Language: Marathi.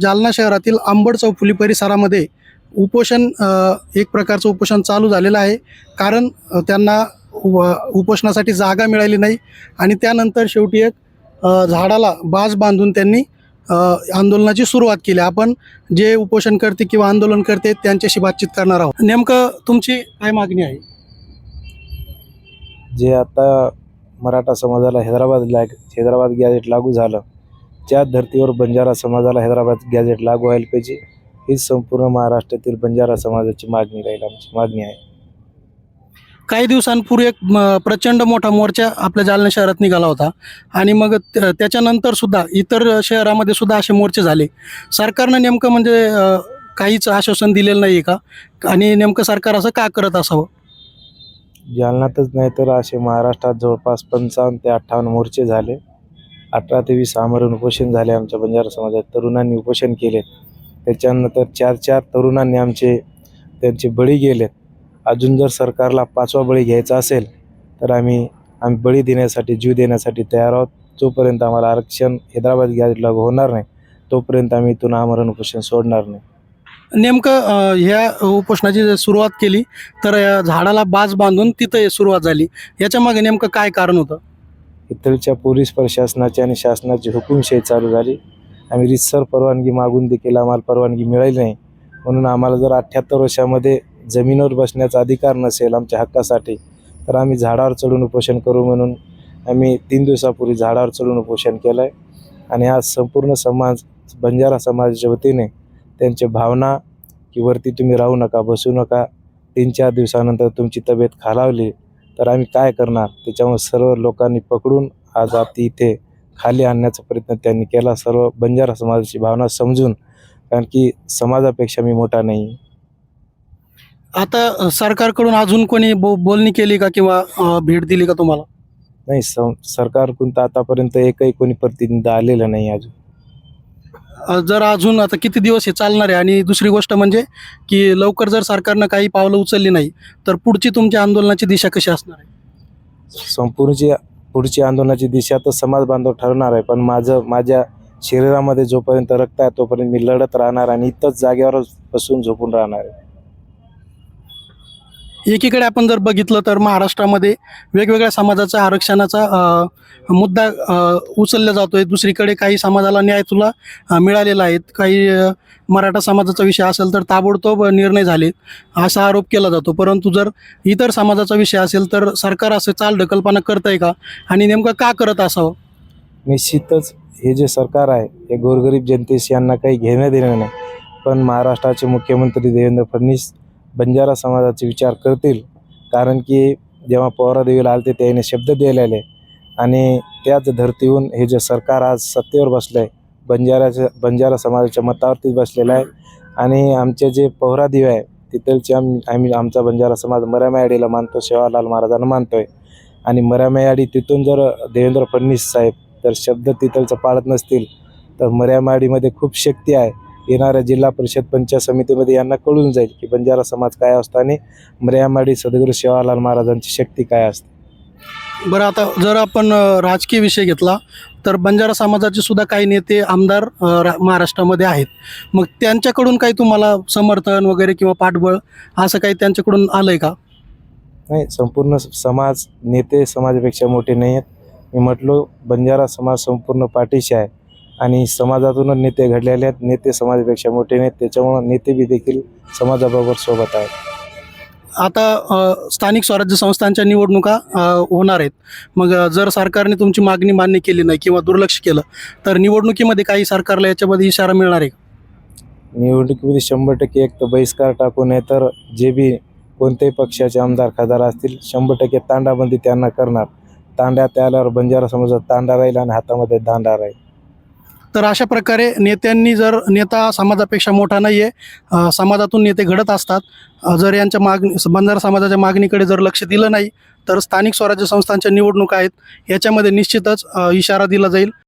जालना शहरातील आंबड चौफुली परिसरामध्ये उपोषण एक प्रकारचं उपोषण चालू झालेलं आहे. कारण त्यांना व उपोषणासाठी जागा मिळाली नाही आणि त्यानंतर शेवटी एक झाडाला बाज बांधून त्यांनी आंदोलनाची सुरुवात केली. आपण जे उपोषण करते किंवा आंदोलन करते त्यांच्याशी बातचीत करणार आहोत. नेमकं तुमची काय मागणी आहे? जे आता मराठा समाजाला हैदराबाद लॅग हैदराबाद गॅजेट लागू झालं त्या धर्तीवर बंजारा समाजाला हैदराबाद गॅजेट लागू व्हायला पाहिजे हीच संपूर्ण महाराष्ट्रातील बंजारा समाजाची मागणी राहील आमची मागणी आहे. काही दिवसांपूर्वी एक म, प्रचंड मोठा मोर्चा आपल्या जालना शहरात निघाला होता. आणि मग त्या- त्याच्यानंतर सुद्धा इतर शहरामध्ये सुद्धा असे मोर्चे झाले. सरकारनं नेमकं म्हणजे अ, काहीच आश्वासन दिलेलं नाही का? आणि नेमकं सरकार असं का करत असावं? जालन्यातच नाही तर असे महाराष्ट्रात जवळपास पंचावन्न ते अठ्ठावन्न मोर्चे झाले. अठरा ते वीस आमरण उपोषण झाले आमच्या बंजारा समाजात. तरुणांनी उपोषण केले. त्याच्यानंतर चार चार तरुणांनी आमचे त्यांचे बळी गेलेत अजून जर सरकारला पाचवा बळी घ्यायचा असेल तर आम्ही आम्ही बळी देण्यासाठी जीव देण्यासाठी तयार आहोत. जोपर्यंत आम्हाला आरक्षण हैदराबाद गॅजेट लागू होणार नाही तोपर्यंत आम्ही इथून आमरण उपोषण सोडणार नाही. नेमकं ह्या उपोषणाची जर सुरुवात केली तर झाडाला बाज बांधून तिथं सुरुवात झाली. याच्या मागे नेमकं काय कारण होतं? इथलच्या पोलीस प्रशासनाची आणि शासनाची हुकुमशाही चालू झाली. आम्ही रितसर परवानगी मागून देखील आम्हाला परवानगी मिळाली नाही. म्हणून आम्हाला जर अठ्ठ्याहत्तर वर्षामध्ये जमिनीवर बसण्याचा अधिकार नसेल आमच्या हक्कासाठी तर आम्ही झाडावर चढून उपोषण करू म्हणून आम्ही तीन दिवसापूर्वी झाडावर चढून उपोषण केलं आहे आणि आज संपूर्ण समाज बंजारा समाजाच्या वतीने त्यांच्या भावना की वरती तुम्ही राहू नका बसू नका. तीन चार दिवसानंतर तुमची तब्येत खालावली. तर आम्ही काय करणार? त्याच्यामुळे सर्व लोकांनी पकडून आज आती इथे खाली आणण्याचा प्रयत्न त्यांनी केला. सर्व बंजारा समाजाची भावना समजून कारण की समाजापेक्षा मी मोठा नाही. आता सरकारकडून अजून कोणी बो बोलणी केली का किंवा भेट दिली का तुम्हाला? नाही सं सरकारकडून तर आतापर्यंत एकही कोणी प्रतिनिधी आलेलं नाही अजून. जर अजून आता किती दिवस हे चालणार आहे? आणि दुसरी गोष्ट म्हणजे की लवकर जर सरकारनं काही पावलं उचलली नाही तर पुढची तुमच्या आंदोलनाची दिशा कशी असणार आहे? संपूर्णची पुढची आंदोलनाची दिशा तर समाज बांधव ठरणार आहे पण माझं माझ्या शरीरामध्ये जोपर्यंत रक्त आहे तोपर्यंत मी लढत राहणार आणि इथंच जागेवरच बसून झोपून राहणार आहे. एकीकडे आपण जर बघितलं तर महाराष्ट्रामध्ये वेगवेगळ्या समाजाचा आरक्षणाचा मुद्दा उचलला जातोय. दुसरीकडे काही समाजाला न्याय तुला मिळालेला आहे. काही मराठा समाजाचा विषय असेल तर ताबडतोब निर्णय झाले असा आरोप केला जातो. परंतु जर इतर समाजाचा विषय असेल तर सरकार असं चाल ढकलपणा करत आहे का? आणि नेमकं का करत असावं? निश्चितच हे जे सरकार आहे हे गोरगरीब जनतेशी यांना काही घेणं देणं नाही. पण महाराष्ट्राचे मुख्यमंत्री देवेंद्र फडणवीस बंजारा समाजाचे विचार करतील. कारण की जेव्हा पवारादेवीला आलते त्याने शब्द दिलेले. आणि त्याच धर्तीहून हे जे सरकार आज सत्तेवर बसलं आहे बंजाराच्या बंजारा समाजाच्या मतावरतीच बसलेलं आहे. आणि आमचे जे पोहरादेवी आहे तिथलचे आम आम्ही आमचा बंजारा समाज मरामयाडीला मानतो सेवालाल महाराजांना मानतो आहे आणि मरामयाडी तिथून जर देवेंद्र फडणवीस साहेब तर शब्द तिथलचं पाळत नसतील तर मर्यामाडीमध्ये खूप शक्ती आहे. येणाऱ्या जिल्हा परिषद पंचायत समितीमध्ये यांना कळून जाईल की बंजारा समाज काय असतो आणि मर्यामाडी सद्गुरू सेवालाल महाराजांची शक्ती काय असते. बरं आता जर आपण राजकीय विषय घेतला तर बंजारा समाजाचे सुद्धा काही नेते आमदार महाराष्ट्रामध्ये आहेत. मग त्यांच्याकडून काही तुम्हाला समर्थन वगैरे किंवा पाठबळ असं काही त्यांच्याकडून आलंय का? नाही संपूर्ण समाज नेते समाजापेक्षा मोठे नाही आहेत मी म्हटलो बंजारा समाज संपूर्ण पाठीशी आहे. आणि समाजातूनच नेते घडलेले आहेत. नेते समाजापेक्षा मोठे नाहीत. त्याच्यामुळं नेते बी देखील समाजाबरोबर सोबत आहेत. आता स्थानिक स्वराज्य संस्थांच्या निवडणुका होणार आहेत. मग जर सरकारने तुमची मागणी मान्य केली नाही किंवा दुर्लक्ष केलं तर निवडणुकीमध्ये काही सरकारला याच्यामध्ये इशारा मिळणार आहे? निवडणुकीमध्ये शंभर टक्के एक तर बहिष्कार टाकू नये तर जे बी कोणत्याही पक्षाचे आमदार खासदार असतील शंभर टक्के तांडाबंदी त्यांना करणार. तांड्यात आल्यावर बंजारा समाजात तांडा राहील आणि हातामध्ये दांडा राहील. तर अशा प्रकारे नेत्यांनी जर नेता समाजापेक्षा मोठा नाही आहे समाजातून नेते घडत असतात जर यांच्या मागणी बंजारा समाजाच्या मागणीकडे जर लक्ष दिलं नाही तर स्थानिक स्वराज्य संस्थांच्या निवडणुका आहेत याच्यामध्ये निश्चितच इशारा दिला जाईल.